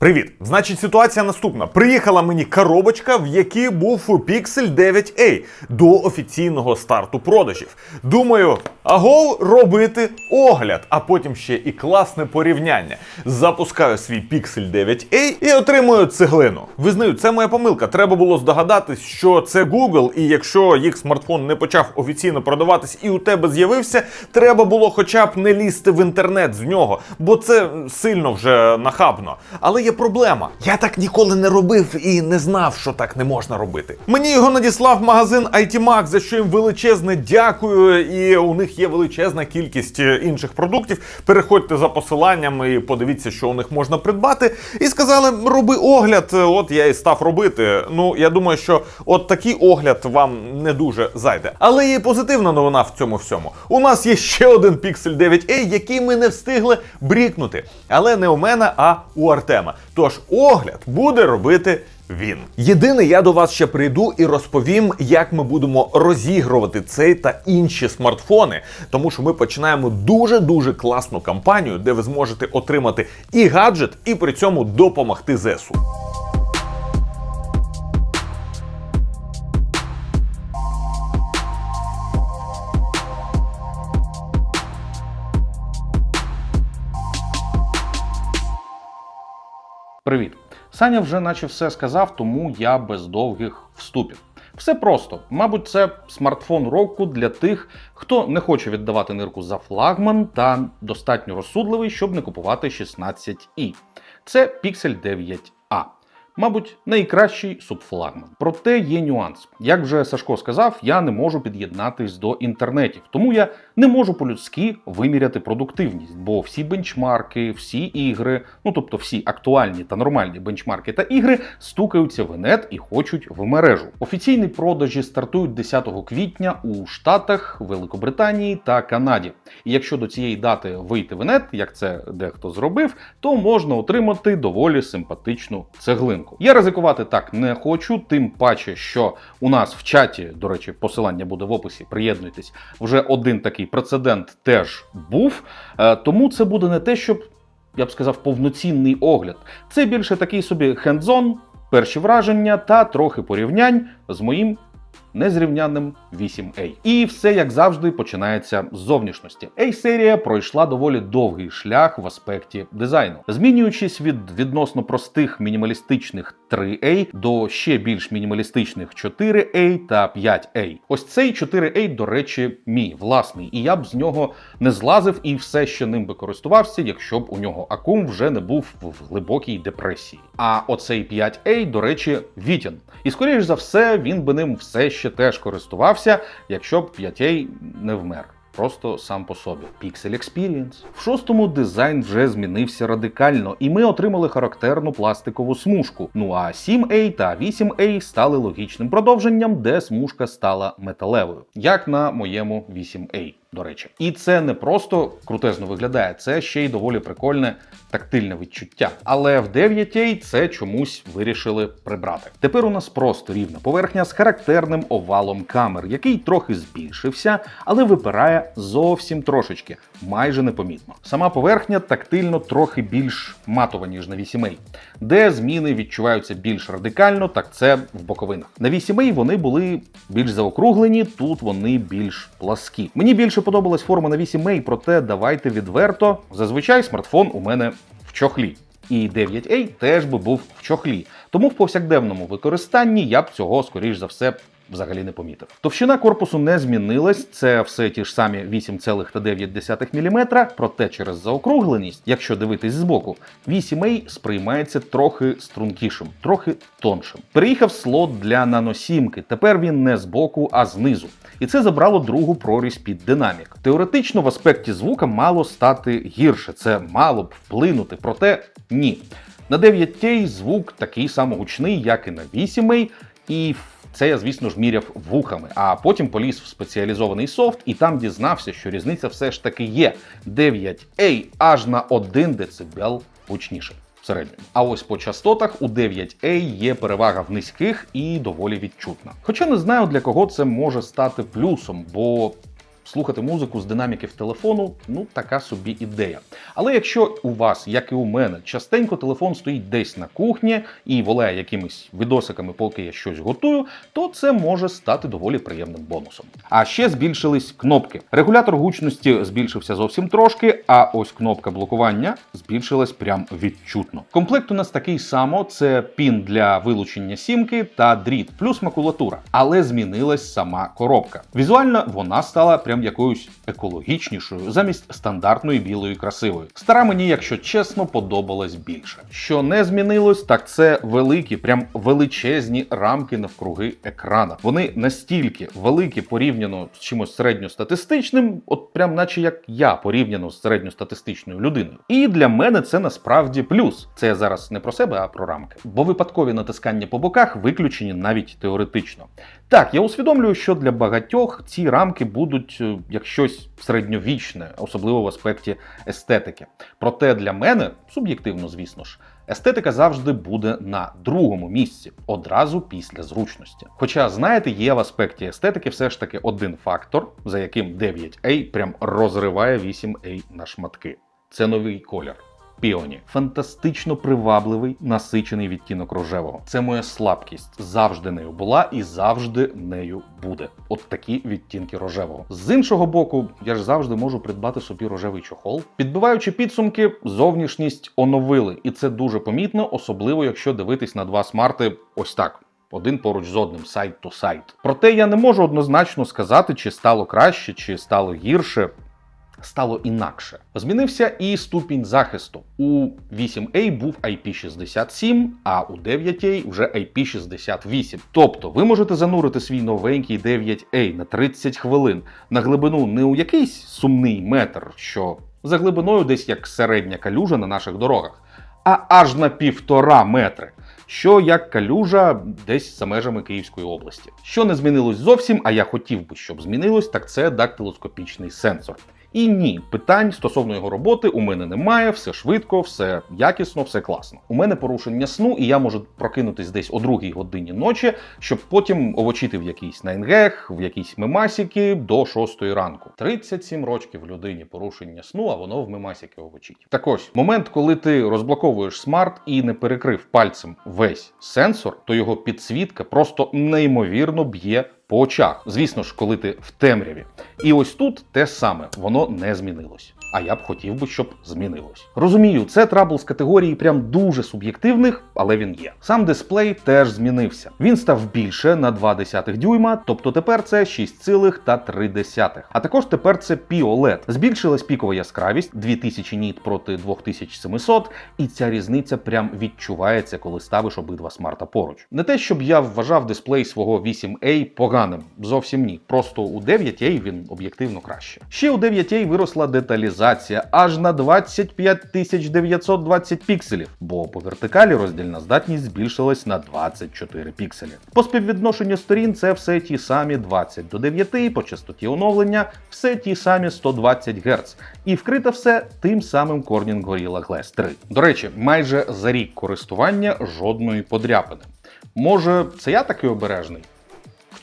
Привіт! Значить, ситуація наступна. Приїхала мені коробочка, в якій був Pixel 9a до офіційного старту продажів. Думаю, аго робити огляд, а потім ще і класне порівняння. Запускаю свій Pixel 9a і отримую цеглину. Визнаю, це моя помилка. Треба було здогадатись, що це Google, і якщо їх смартфон не почав офіційно продаватись і у тебе з'явився, треба було хоча б не лізти в інтернет з нього, бо це сильно вже нахабно. Але є проблема. Я так ніколи не робив і не знав, що так не можна робити. Мені його надіслав магазин ITMAX, за що їм величезне дякую. І у них є величезна кількість е, інших продуктів. Переходьте за посиланням і подивіться, що у них можна придбати. І сказали, роби огляд. От я і став робити. Ну я думаю, що от такий огляд вам не дуже зайде. Але є позитивна новина в цьому всьому. У нас є ще один Pixel 9a, який ми не встигли брікнути. Але не у мене, а у Артема. Тож огляд буде робити. Він єдине, я до вас ще прийду і розповім, як ми будемо розігрувати цей та інші смартфони, тому що ми починаємо дуже дуже класну кампанію, де ви зможете отримати і гаджет, і при цьому допомогти ЗЕСу. Привіт. Саня вже наче все сказав, тому я без довгих вступів. Все просто. Мабуть, це смартфон року для тих, хто не хоче віддавати нирку за флагман та достатньо розсудливий, щоб не купувати 16i. Це Pixel 9a. Мабуть, найкращий субфлагман. Проте є нюанс. Як вже Сашко сказав, я не можу під'єднатись до інтернетів, тому я не можу по-людськи виміряти продуктивність, бо всі бенчмарки, всі ігри, ну тобто всі актуальні та нормальні бенчмарки та ігри стукаються в інет і хочуть в мережу. Офіційні продажі стартують 10 квітня у Штатах, Великобританії та Канаді. І якщо до цієї дати вийти в інет, як це дехто зробив, то можна отримати доволі симпатичну цеглинку. Я ризикувати так не хочу, тим паче, що у нас в чаті, до речі, посилання буде в описі. Приєднуйтесь, вже один такий прецедент теж був. Е, Тому це буде не те, щоб я б сказав, повноцінний огляд. Це більше такий собі хендзон, перші враження та трохи порівнянь з моїм незрівнянним 8A. І все як завжди починається з зовнішності. A-серія пройшла доволі довгий шлях в аспекті дизайну, змінюючись від відносно простих мінімалістичних 3A до ще більш мінімалістичних 4A та 5A. Ось цей 4A, до речі, мій власний, і я б з нього не злазив і все ще ним би користувався, якщо б у нього акум вже не був в глибокій депресії. А оцей 5A, до речі, Вітін. І скоріш за все, він би ним все ще теж користувався, якщо б 5A не вмер. Просто сам по собі. Pixel Experience. В шостому дизайн вже змінився радикально, і ми отримали характерну пластикову смужку. Ну а 7A та 8A стали логічним продовженням, де смужка стала металевою, як на моєму 8A. До речі, і це не просто крутезно виглядає, це ще й доволі прикольне тактильне відчуття. Але в 9A це чомусь вирішили прибрати. Тепер у нас просто рівна поверхня з характерним овалом камер, який трохи збільшився, але випирає зовсім трошечки, майже непомітно. Сама поверхня тактильно трохи більш матова, ніж на 8A. Де зміни відчуваються більш радикально, так це в боковинах. На 8A вони були більш заокруглені, тут вони більш пласкі. Мені більше подобалась форма на 8A, проте давайте відверто. Зазвичай смартфон у мене в чохлі. І 9A теж би був в чохлі. Тому в повсякденному використанні я б цього, скоріш за все, взагалі не помітив. Товщина корпусу не змінилась, це все ті ж самі 8,9 мм, проте через заокругленість, якщо дивитись збоку, 8A сприймається трохи стрункішим, трохи тоншим. Переїхав слот для наносімки. Тепер він не збоку, а знизу. І це забрало другу прорізь під динамік. Теоретично в аспекті звука мало стати гірше, це мало б вплинути, проте ні. На 9K звук такий самогучний, як і на 8A, і це я, звісно ж, міряв вухами, а потім поліз в спеціалізований софт і там дізнався, що різниця все ж таки є. 9A аж на 1 дБ гучніше. Середньому. А ось по частотах у 9A є перевага в низьких і доволі відчутна. Хоча не знаю для кого це може стати плюсом, бо слухати музику з динаміків телефону ну така собі ідея. Але якщо у вас, як і у мене, частенько телефон стоїть десь на кухні і волає якимись відосиками, поки я щось готую, то це може стати доволі приємним бонусом. А ще збільшились кнопки. Регулятор гучності збільшився зовсім трошки, а ось кнопка блокування збільшилась прям відчутно. Комплект у нас такий само: це пін для вилучення сімки та дріт, плюс макулатура. Але змінилась сама коробка. Візуально вона стала прям якоюсь екологічнішою замість стандартної білої красивої. Стара мені, якщо чесно, подобалась більше. Що не змінилось, так це великі, прям величезні рамки навкруги екрана. Вони настільки великі порівняно з чимось середньостатистичним, от прям наче як я порівняно з середньостатистичною людиною. І для мене це насправді плюс. Це я зараз не про себе, а про рамки. Бо випадкові натискання по боках виключені навіть теоретично. Так, я усвідомлюю, що для багатьох ці рамки будуть е, як щось середньовічне, особливо в аспекті естетики. Проте для мене, суб'єктивно, звісно ж, естетика завжди буде на другому місці, одразу після зручності. Хоча, знаєте, є в аспекті естетики все ж таки один фактор, за яким 9A прям розриває 8A на шматки. Це новий колір. Піоні фантастично привабливий, насичений відтінок рожевого. Це моя слабкість. Завжди нею була і завжди нею буде. От такі відтінки рожевого. З іншого боку, я ж завжди можу придбати собі рожевий чохол. Підбиваючи підсумки, зовнішність оновили, і це дуже помітно, особливо якщо дивитись на два смарти ось так. Один поруч з одним сайт то сайт. Проте я не можу однозначно сказати, чи стало краще, чи стало гірше стало інакше. Змінився і ступінь захисту. У 8A був IP67, а у 9A вже IP68. Тобто ви можете занурити свій новенький 9A на 30 хвилин на глибину не у якийсь сумний метр, що за глибиною десь як середня калюжа на наших дорогах, а аж на півтора метри. Що як калюжа десь за межами Київської області. Що не змінилось зовсім, а я хотів би, щоб змінилось, так це дактилоскопічний сенсор. І ні, питань стосовно його роботи у мене немає, все швидко, все якісно, все класно. У мене порушення сну, і я можу прокинутись десь о другій годині ночі, щоб потім овочити в якийсь найнгех, в якісь мемасіки до 6 ранку. 37 років людині порушення сну, а воно в мемасіки овочить. Так ось, момент, коли ти розблоковуєш смарт і не перекрив пальцем весь сенсор, то його підсвітка просто неймовірно б'є по очах. Звісно ж, коли ти в темряві. І ось тут те саме, воно не змінилось. А я б хотів би, щоб змінилось. Розумію, це трабл з категорії прям дуже суб'єктивних, але він є. Сам дисплей теж змінився. Він став більше на 0,2 дюйма, тобто тепер це 6,3. А також тепер це POLED. Збільшилась пікова яскравість 2000 ніт проти 2700, і ця різниця прям відчувається, коли ставиш обидва смарта поруч. Не те, щоб я вважав дисплей свого 8A поганим, зовсім ні. Просто у 9A він об'єктивно краще. Ще у 9A виросла деталізація аж на 25920 пікселів, бо по вертикалі роздільна здатність збільшилась на 24 пікселі. По співвідношенню сторін це все ті самі 20 до 9, по частоті оновлення все ті самі 120 Гц. І вкрите все тим самим Corning Gorilla Glass 3. До речі, майже за рік користування жодної подряпини. Може, це я такий обережний?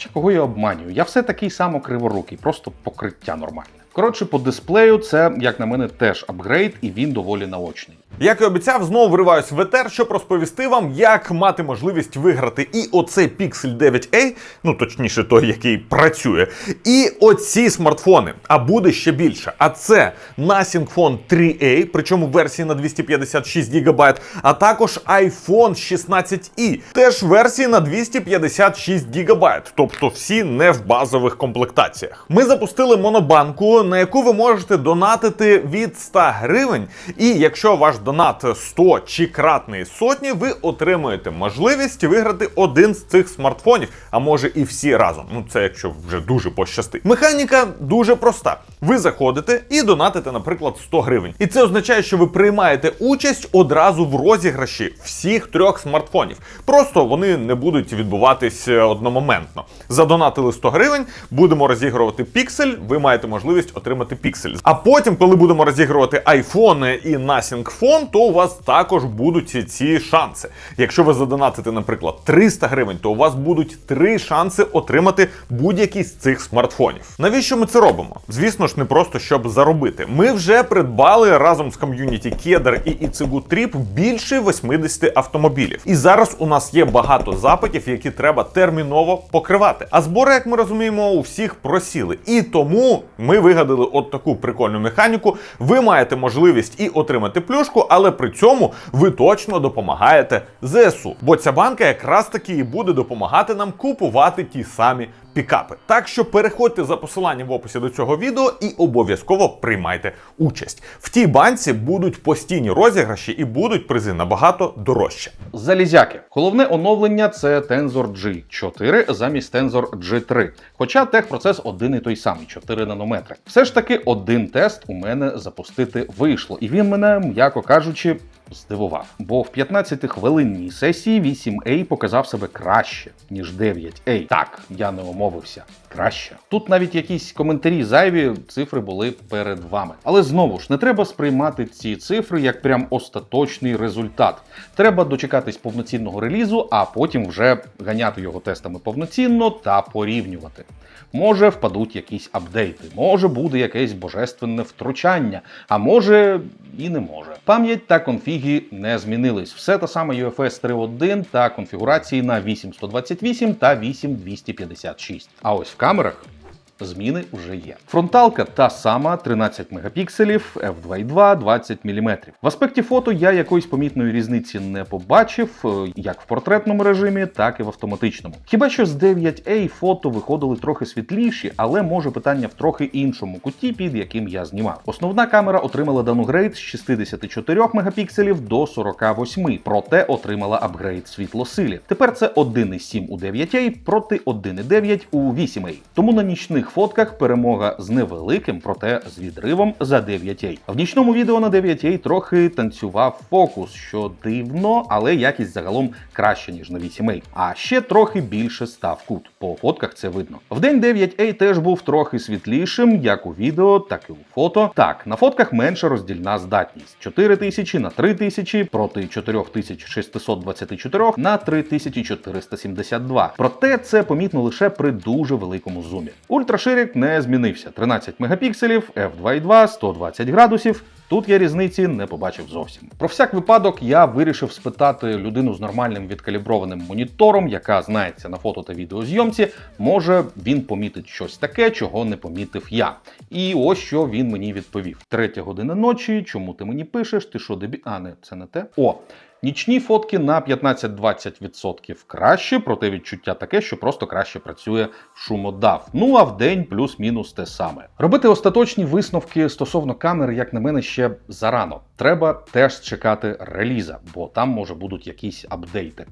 Хоча кого я обманюю? Я все такий само криворукий, просто покриття нормальне. Коротше, по дисплею це, як на мене, теж апгрейд, і він доволі наочний. Як і обіцяв, знову вриваюсь в етер, щоб розповісти вам, як мати можливість виграти і оцей Pixel 9a, ну точніше, той, який працює, і оці смартфони. А буде ще більше. А це Nothing Phone 3A, причому версії на 256 ГБ, а також iPhone 16i, теж версії на 256 ГБ, тобто всі не в базових комплектаціях. Ми запустили монобанку, на яку ви можете донатити від 100 гривень. І якщо ваш донат 100 чи кратний сотні, ви отримуєте можливість виграти один з цих смартфонів, а може і всі разом. Ну це якщо вже дуже пощастить. Механіка дуже проста. Ви заходите і донатите, наприклад, 100 гривень. І це означає, що ви приймаєте участь одразу в розіграші всіх трьох смартфонів. Просто вони не будуть відбуватись е, одномоментно. Задонатили 100 гривень, будемо розігрувати піксель. Ви маєте можливість отримати піксель. А потім, коли будемо розігрувати iPhone і Nothing Phone, смартфон, то у вас також будуть ці шанси. Якщо ви задонатите, наприклад, 300 гривень, то у вас будуть три шанси отримати будь-який з цих смартфонів. Навіщо ми це робимо? Звісно ж, не просто щоб заробити. Ми вже придбали разом з ком'юніті Кедр і Іцигу Тріп більше 80 автомобілів. І зараз у нас є багато запитів, які треба терміново покривати. А збори, як ми розуміємо, у всіх просіли. І тому ми вигадали от таку прикольну механіку. Ви маєте можливість і отримати плюшку, але при цьому ви точно допомагаєте ЗСУ. Бо ця банка якраз таки і буде допомагати нам купувати ті самі пікапи. Так що переходьте за посиланням в описі до цього відео і обов'язково приймайте участь. В тій банці будуть постійні розіграші і будуть призи набагато дорожче. Залізяки. Головне оновлення це Tensor G4 замість Tensor G3. Хоча техпроцес один і той самий 4 нанометри. Все ж таки, один тест у мене запустити вийшло, і він мене, м'яко кажучи, здивував. Бо в 15-хвилинній сесії 8A показав себе краще, ніж 9A. Так, я не омовився. Краще. Тут навіть якісь коментарі зайві цифри були перед вами. Але знову ж не треба сприймати ці цифри як прям остаточний результат. Треба дочекатись повноцінного релізу, а потім вже ганяти його тестами повноцінно та порівнювати. Може впадуть якісь апдейти, може буде якесь божественне втручання, а може і не може. Пам'ять та конфіги не змінились. Все те саме UFS 3.1 та конфігурації на 8128 та 8256. А ось в камерах Зміни вже є. Фронталка та сама 13 мегапікселів, f2.2, 20 мм. В аспекті фото я якоїсь помітної різниці не побачив, е, як в портретному режимі, так і в автоматичному. Хіба що з 9A фото виходили трохи світліші, але може питання в трохи іншому куті, під яким я знімав. Основна камера отримала донугрейд з 64 мегапікселів до 48, проте отримала апгрейд світлосилі. Тепер це 1,7 у 9A проти 1,9 у 8A. Тому на нічних фотках перемога з невеликим, проте з відривом за 9A. В нічному відео на 9A трохи танцював фокус, що дивно, але якість загалом краще, ніж на 8A. А ще трохи більше став кут. По фотках це видно. В день 9A теж був трохи світлішим, як у відео, так і у фото. Так, на фотках менша роздільна здатність: 4000 на 3000 проти 4624 на 3472. Проте це помітно лише при дуже великому зумі. Ультраширик не змінився: 13 мегапікселів, f2.2, 120 градусів. Тут я різниці не побачив зовсім. Про всяк випадок я вирішив спитати людину з нормальним відкаліброваним монітором, яка знається на фото та відеозйомці. Може він помітить щось таке, чого не помітив я. І ось що він мені відповів: третя година ночі. Чому ти мені пишеш? Ти що дебі? А, не це не те. О. Нічні фотки на 15-20% краще, проте відчуття таке, що просто краще працює шумодав. Ну а в день плюс-мінус те саме. Робити остаточні висновки стосовно камер, як на мене, ще зарано. Треба теж чекати реліза, бо там може будуть якісь апдейти.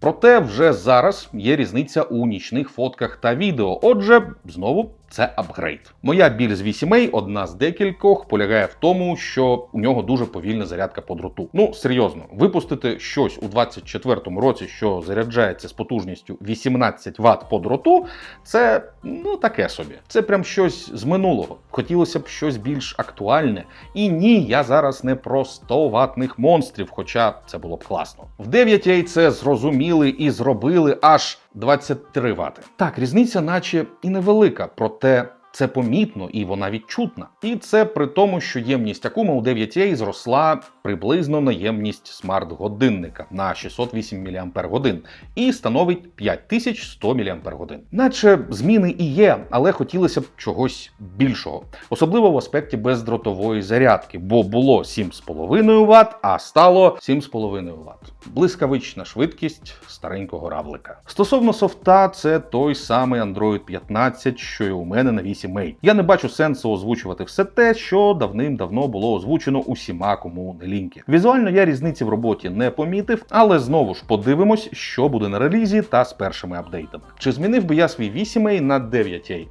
Проте вже зараз є різниця у нічних фотках та відео. Отже, знову це апгрейд. Моя біль з 8A, одна з декількох, полягає в тому, що у нього дуже повільна зарядка по дроту. Ну серйозно, випустити щось у 24-му році, що заряджається з потужністю 18 Вт по дроту, це ну таке собі. Це прям щось з минулого. Хотілося б щось більш актуальне. І ні, я зараз не про 100 ватних монстрів, хоча це було б класно. В 9A це зрозуміли і зробили аж 23 Вт. Так, різниця, наче і невелика, проте. Це помітно і вона відчутна. І це при тому, що ємність Акума у 9A зросла приблизно на ємність смарт-годинника на 608 мАч і становить 5100 мАч. Наче зміни і є, але хотілося б чогось більшого, особливо в аспекті бездротової зарядки, бо було 7,5 Вт, а стало 7,5 Вт. Блискавична швидкість старенького равлика. Стосовно софта, це той самий Android 15, що й у мене на 8A. Я не бачу сенсу озвучувати все те, що давним-давно було озвучено усіма, кому не ліньки. Візуально я різниці в роботі не помітив, але знову ж подивимось, що буде на релізі та з першими апдейтами. Чи змінив би я свій 8A на 9A?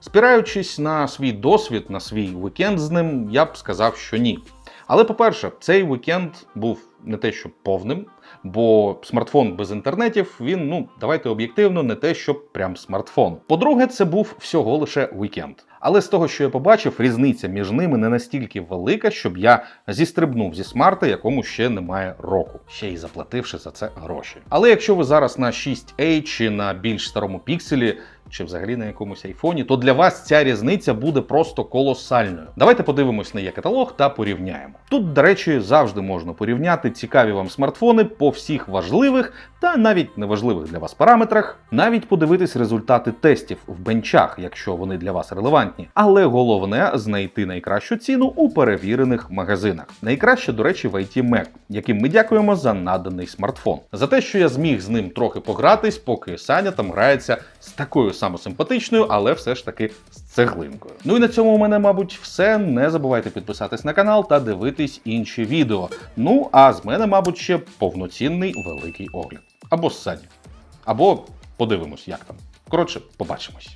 Спираючись на свій досвід, на свій вікенд з ним, я б сказав, що ні. Але по-перше, цей вікенд був не те, що повним, Бо смартфон без інтернетів, він, ну давайте об'єктивно, не те, щоб прям смартфон. По-друге, це був всього лише вікенд. Але з того, що я побачив, різниця між ними не настільки велика, щоб я зістрибнув зі смарта, якому ще немає року, ще й заплативши за це гроші. Але якщо ви зараз на 6A чи на більш старому пікселі, чи взагалі на якомусь айфоні, то для вас ця різниця буде просто колосальною. Давайте подивимось на є каталог та порівняємо. Тут, до речі, завжди можна порівняти цікаві вам смартфони по всіх важливих та навіть неважливих для вас параметрах, навіть подивитись результати тестів в бенчах, якщо вони для вас релевантні. Але головне знайти найкращу ціну у перевірених магазинах. Найкраще, до речі, в IT Mac, яким ми дякуємо за наданий смартфон. За те, що я зміг з ним трохи погратись, поки Саня там грається з такою самосимпатичною, але все ж таки з цеглинкою. Ну і на цьому у мене, мабуть, все. Не забувайте підписатись на канал та дивитись інші відео. Ну а з мене, мабуть, ще повноцінний великий огляд. Або з Сані. Або подивимось, як там. Коротше, побачимось.